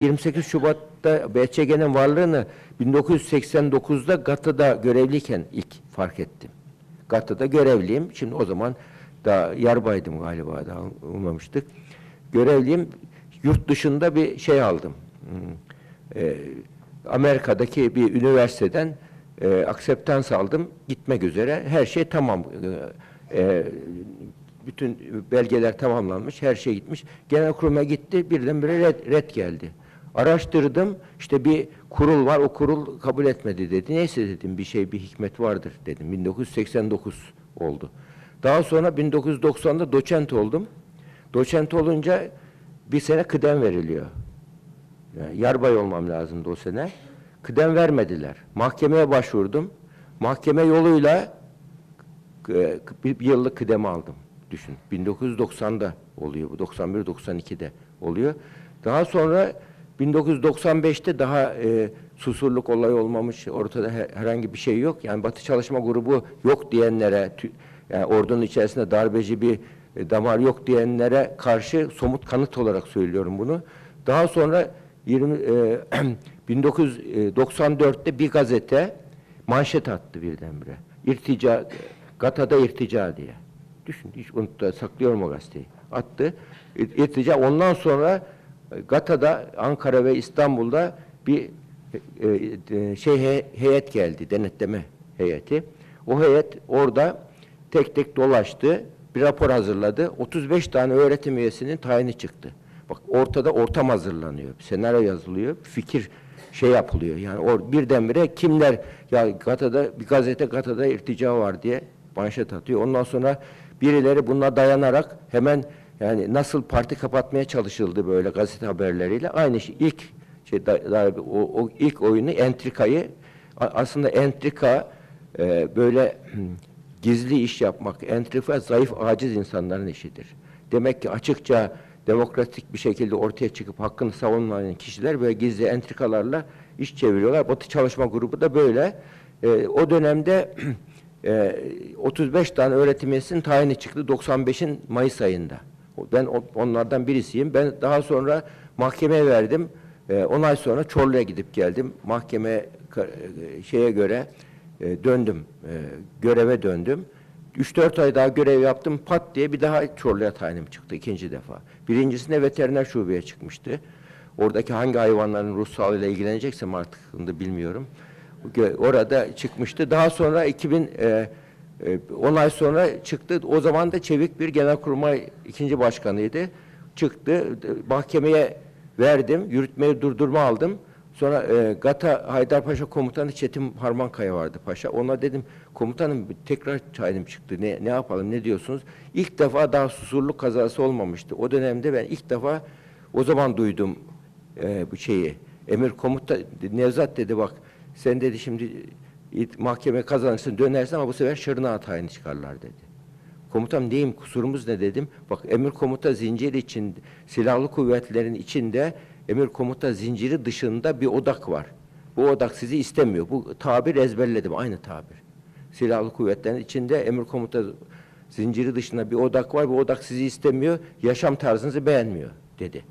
28 Şubat'ta BÇG'nin varlığını 1989'da GATA'da görevliyken ilk fark ettim. GATA'da görevliyim. Şimdi o zaman daha yarbaydım galiba daha olmamıştık. Görevliyim. Yurt dışında bir şey aldım. Hmm, e, Amerika'daki bir üniversiteden e, akseptans aldım. Gitmek üzere. Her şey tamam. E, e, bütün belgeler tamamlanmış, her şey gitmiş. Genel kuruma gitti, birdenbire red, red geldi. Araştırdım, işte bir kurul var, o kurul kabul etmedi dedi. Neyse dedim, bir şey, bir hikmet vardır dedim. 1989 oldu. Daha sonra 1990'da doçent oldum. Doçent olunca bir sene kıdem veriliyor. Yani yarbay olmam lazımdı o sene. Kıdem vermediler. Mahkemeye başvurdum. Mahkeme yoluyla e, bir yıllık kıdem aldım. Düşün. 1990'da oluyor bu. 91-92'de oluyor. Daha sonra 1995'te daha e, susurluk olayı olmamış. Ortada he- herhangi bir şey yok. Yani Batı Çalışma Grubu yok diyenlere, yani ordunun içerisinde darbeci bir e, damar yok diyenlere karşı somut kanıt olarak söylüyorum bunu. Daha sonra 20 e, 1994'te bir gazete manşet attı birdenbire. İrtica, Gata'da irtica diye. Düşün, hiç unuttu, saklıyorum o gazeteyi. Attı. İrtica ondan sonra Gata'da, Ankara ve İstanbul'da bir e, e, şey he- heyet geldi, denetleme heyeti. O heyet orada tek tek dolaştı, bir rapor hazırladı. 35 tane öğretim üyesinin tayini çıktı. Bak ortada ortam hazırlanıyor, senaryo yazılıyor, fikir şey yapılıyor. Yani or, birdenbire kimler ya Gata'da bir gazete Gata'da irtica var diye manşet atıyor. Ondan sonra birileri buna dayanarak hemen yani nasıl parti kapatmaya çalışıldı böyle gazete haberleriyle aynı şey ilk şey da, o, o ilk oyunu entrikayı aslında entrika e, böyle gizli iş yapmak, entrika zayıf, aciz insanların işidir. Demek ki açıkça demokratik bir şekilde ortaya çıkıp hakkını savunmayan kişiler böyle gizli entrikalarla iş çeviriyorlar. Batı Çalışma Grubu da böyle. E, o dönemde e, 35 tane öğretim üyesinin tayini çıktı 95'in Mayıs ayında. Ben onlardan birisiyim. Ben daha sonra mahkemeye verdim. 10 ay sonra Çorlu'ya gidip geldim. Mahkeme e, şeye göre e, döndüm. E, göreve döndüm. 3-4 ay daha görev yaptım. Pat diye bir daha Çorlu'ya tayinim çıktı ikinci defa. Birincisinde veteriner şubeye çıkmıştı. Oradaki hangi hayvanların ruh sağlığıyla ilgileneceksem artık onu da bilmiyorum. Orada çıkmıştı. Daha sonra 2000 e, e, 10 ay sonra çıktı. O zaman da Çevik bir genelkurmay ikinci başkanıydı. Çıktı. Mahkemeye verdim. Yürütmeyi durdurma aldım. Sonra e, Gata Haydarpaşa komutanı Çetin Harmankaya vardı paşa. Ona dedim komutanım tekrar tayinim çıktı. Ne, ne yapalım ne diyorsunuz? İlk defa daha susurluk kazası olmamıştı. O dönemde ben ilk defa o zaman duydum e, bu şeyi. Emir komuta Nevzat dedi bak sen dedi şimdi mahkeme kazanırsın dönersin ama bu sefer Şırnağa tayini çıkarlar dedi. Komutam neyim kusurumuz ne dedim. Bak emir komuta zinciri için silahlı kuvvetlerin içinde emir komuta zinciri dışında bir odak var. Bu odak sizi istemiyor. Bu tabir ezberledim aynı tabir. Silahlı kuvvetlerin içinde emir komuta zinciri dışında bir odak var. Bu odak sizi istemiyor. Yaşam tarzınızı beğenmiyor dedi.